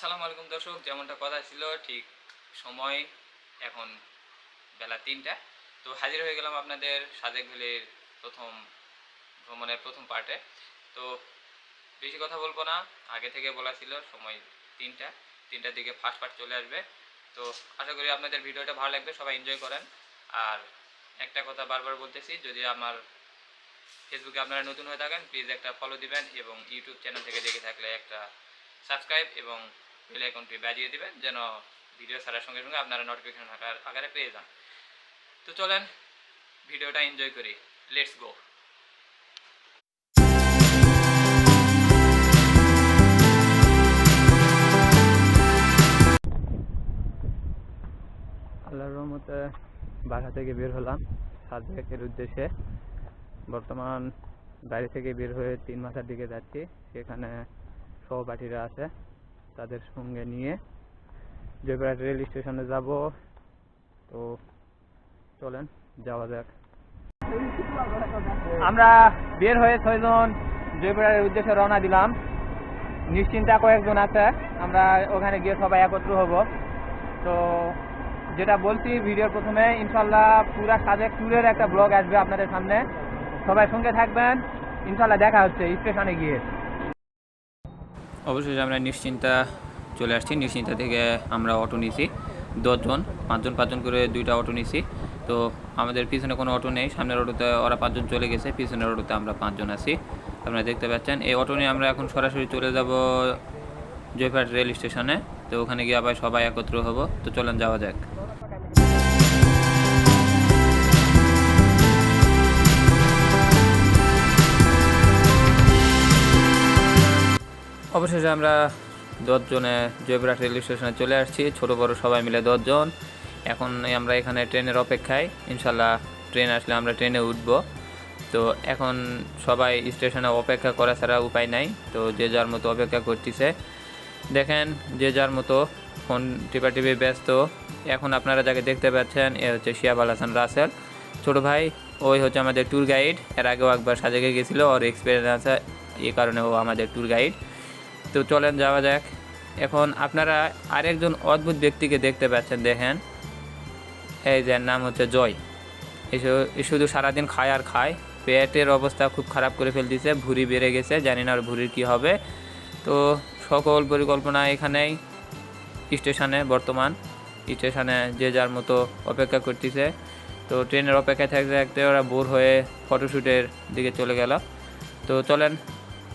আসসালামু আলাইকুম দর্শক, যেমনটা কথা ছিল, ঠিক সময় এখন বেলা তিনটা। তো হাজির হয়ে গেলাম আপনাদের সাজেক ভ্যালির প্রথম ভ্রমণের প্রথম পার্টে। তো বেশি কথা বলব না, আগে থেকে বলা ছিল সময় তিনটা, তিনটার দিকে ফার্স্ট পার্ট চলে আসবে। তো আশা করি আপনাদের ভিডিওটা ভালো লাগবে, সবাই এনজয় করেন। আর একটা কথা বারবার বলতেছি, যদি আমার ফেসবুকে আপনারা নতুন হয়ে থাকেন প্লিজ একটা ফলো দিবেন এবং ইউটিউব চ্যানেল থেকে দেখে থাকলে একটা সাবস্ক্রাইব এবং বেল আইকনটি বাজিয়ে দিবেন, যেন ভিডিও ছাড়ার সঙ্গে সঙ্গে আপনারা নোটিফিকেশন আকার আকারে পেয়ে যান। তো চলেন ভিডিওটা এনজয় করি। লেটস গো আল্লাহর রহমতে বাসা থেকে বের হলাম। সাজেকের উদ্দেশ্যে। বর্তমান বাড়ি থেকে বের হয়ে তিন মাথার দিকে যাচ্ছি। সেখানে সহপাঠীরা আছে। তাদের সঙ্গে নিয়ে জয়পুরহাট রেল স্টেশনে যাব। তো চলেন, যাওয়া যাক। আমরা বের হয়ে ছয়জন জয়পুরহাটের উদ্দেশ্যে রওনা দিলাম। নিশ্চিন্তা কয়েকজন আছে। আমরা ওখানে গিয়ে সবাই একত্র হব। তো যেটা বলছি, ভিডিওর প্রথমে ইনশাল্লাহ পুরা সাজেক ট্যুরের একটা ব্লগ আসবে আপনাদের সামনে। সবাই সঙ্গে থাকবেন। ইনশাল্লাহ দেখা হচ্ছে স্টেশনে গিয়ে। অবশ্যই আমরা নিশ্চিন্তা চলে আসছি। নিশ্চিন্তা থেকে আমরা অটো নিছি। দশজন, পাঁচজন পাঁচজন করে দুইটা অটো নিছি। তো আমাদের পিছনে কোনো অটো নেই। সামনের অটোতে ওরা পাঁচজন চলে গেছে। পিছনের অটোতে আমরা পাঁচজন আছি। আপনারা দেখতে পাচ্ছেন, এই অটো নিয়ে আমরা এখন সরাসরি চলে যাব জয়ফাট রেল স্টেশনে। তো ওখানে গিয়ে আবার সবাই একত্র হব। তো চলেন যাওয়া যাক। অবশেষে আমরা দশজনে জয়পুরহাট রেল স্টেশনে চলে আসছি, ছোট বড় সবাই মিলে দশজন। এখন আমরা এখানে ট্রেনের অপেক্ষায় ইনশাল্লাহ ট্রেন আসলে আমরা ট্রেনে উঠব। তো এখন সবাই স্টেশনে অপেক্ষা করা ছাড়া উপায় নাই, তো যে যার মতো অপেক্ষা করতেছে। দেখেন, যে যার মতো ফোন টিপা টিপি ব্যস্ত। এখন আপনারা যাকে দেখতে পাচ্ছেন, এ হচ্ছে শিয়াব আল হাসান রাসেল। ছোটো ভাই, ওই হচ্ছে আমাদের ট্যুর গাইড। এর আগেও একবার সাজেকে গেছিল, ওর এক্সপিরিয়েন্স আছে এই কারণে ও আমাদের ট্যুর গাইড। তো চলেন যাওয়া যাক। এখন আপনারা আরেকজন অদ্ভুত ব্যক্তিকে দেখতে পাচ্ছেন, দেখেন। এই যার নাম হচ্ছে জয়। এ শুধু সারাদিন খায় আর খায়। পেটের অবস্থা খুব খারাপ করে ফেলতেছে, ভুঁড়ি বেড়ে গেছে, জানি না ওর ভুঁড়ির কী হবে। তো সকল পরিকল্পনা এখানেই স্টেশনে, বর্তমান স্টেশনে যে যার মতো অপেক্ষা করতেছে। তো ট্রেনের অপেক্ষায় থাকতে থাকতে ওরা বোর হয়ে ফটোশ্যুটের দিকে চলে গেল। তো চলেন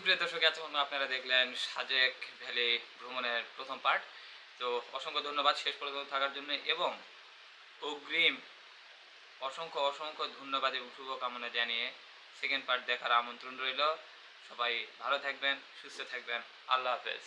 সুপ্রিয় দর্শক, এতক্ষণ আপনারা দেখলেন সাজেক ভ্যালি ভ্রমণের প্রথম পার্ট। তো অসংখ্য ধন্যবাদ শেষ পর্যন্ত থাকার জন্য এবং অগ্রিম অসংখ্য অসংখ্য ধন্যবাদ এবং শুভকামনা জানিয়ে সেকেন্ড পার্ট দেখার আমন্ত্রণ রইল। সবাই ভালো থাকবেন, সুস্থ থাকবেন। আল্লাহ হাফেজ।